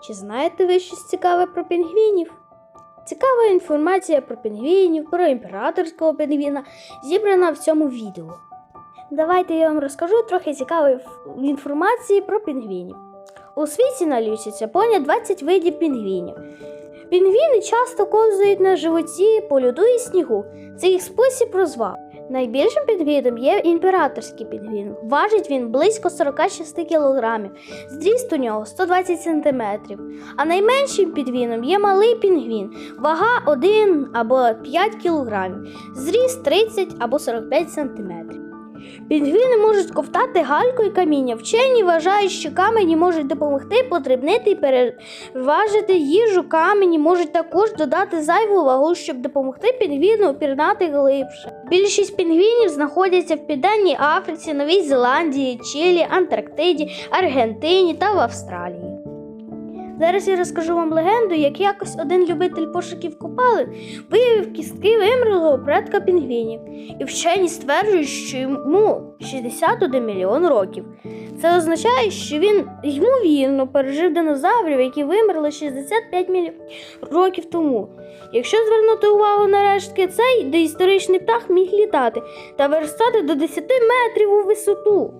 Чи знаєте ви щось цікаве про пінгвінів? Цікава інформація про пінгвінів, про імператорського пінгвіна зібрана в цьому відео. Давайте я вам розкажу трохи цікавої інформації про пінгвінів. У світі налічується понад 20 видів пінгвінів. Пінгвіни часто ковзають на животі по льоду і снігу. Це їх спосіб розваг. Найбільшим пінгвіном є імператорський пінгвін. Важить він близько 46 кг. Зріст у нього 120 см. А найменшим пінгвіном є малий пінгвін. Вага 1 або 5 кг. Зріст 30 або 45 см. Пінгвіни можуть ковтати гальку і каміння. Вчені вважають, що камені можуть допомогти подрібнити і переважити їжу. Камені можуть також додати зайву вагу, щоб допомогти пінгвіну пірнати глибше. Більшість пінгвінів знаходяться в Південній Африці, Новій Зеландії, Чилі, Антарктиді, Аргентині та в Австралії. Зараз я розкажу вам легенду, як якось один любитель пошуків копалин виявив кістки вимерлого предка пінгвінів, і вчені стверджують, що йому 61 мільйон років. Це означає, що він ймовірно пережив динозаврів, які вимерли 65 мільйонів років тому. Якщо звернути увагу на рештки, цей доісторичний птах міг літати та виростати до 10 метрів у висоту.